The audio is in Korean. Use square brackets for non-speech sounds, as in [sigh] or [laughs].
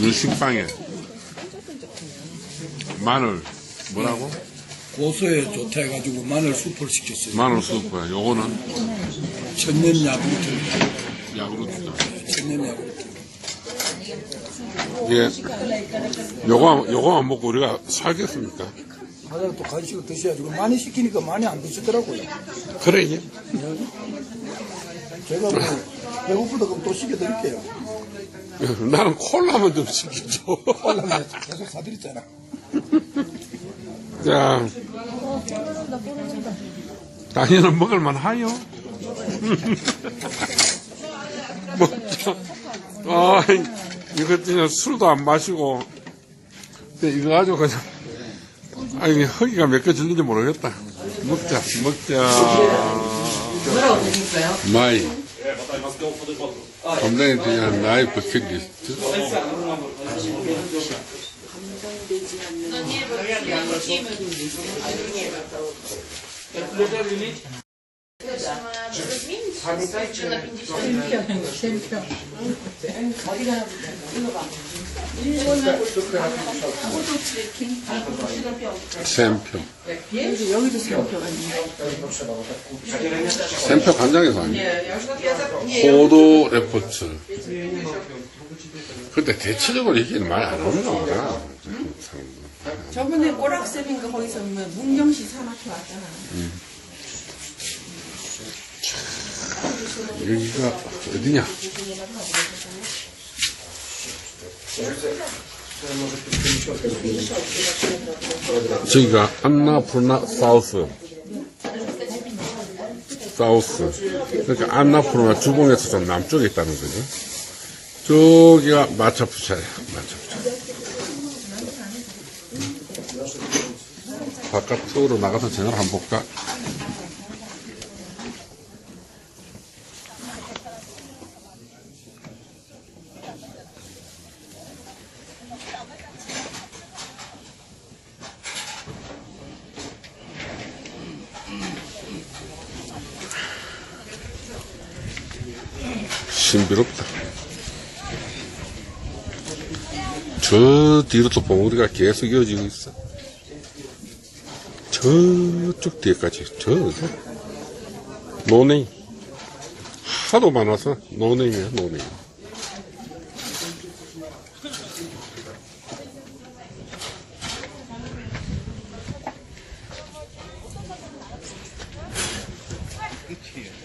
이 식빵에 마늘 뭐라고? 고소에 좋다 해가지고 마늘 수프를 시켰어요. 마늘 수프야. 요거는 천년 야구르트. 야구르트다. 천년 야구르트. 예. 요거 요거만 먹고 우리가 살겠습니까? 하다가 또 간식을 드셔야지. 그 많이 시키니까 많이 안 드시더라고요. 그래 이게. 제가 뭐 [laughs] 배고프다 그럼 또 시켜드릴게요. [laughs] 나는 콜라만 좀 시켜줘. 콜라는 계속 사드렸잖아. 자, 당연은 먹을만 하요. 뭐, [laughs] 아, 이거 그냥 술도 안 마시고, 근데 이거 가지고 그냥, 아니, 허기가 몇 개 질는지 모르겠다. 먹자, 먹자. 뭐라고 드릴까요? 마이. Complain to your knife to feed this. Calculator. 감당에 대한 나의 버킷리스트. 샘표. 여기도 생각해가 샘표 간장에서 아니야. 호도 레포츠. 근데 대체적으로 이게 많이 안 오는 거구나. 저번에 꼬락쌤인가 거기서 뭐 문경시 사막회 왔잖아. 여기가 어디냐? 저기가 안나푸르나 사우스. 사우스. 그러니까 안나푸르나 주봉에서 좀 남쪽에 있다는 거죠. 저기가 마차푸차야, 마차푸차. 바깥으로 나가서 전화를 한번 볼까? 신비롭다. 저 뒤로 또 봉우리가 계속 이어지고 있어. 저쪽 뒤에까지, 저, 노네 하도 많아서 노네이야, 노네 Thank.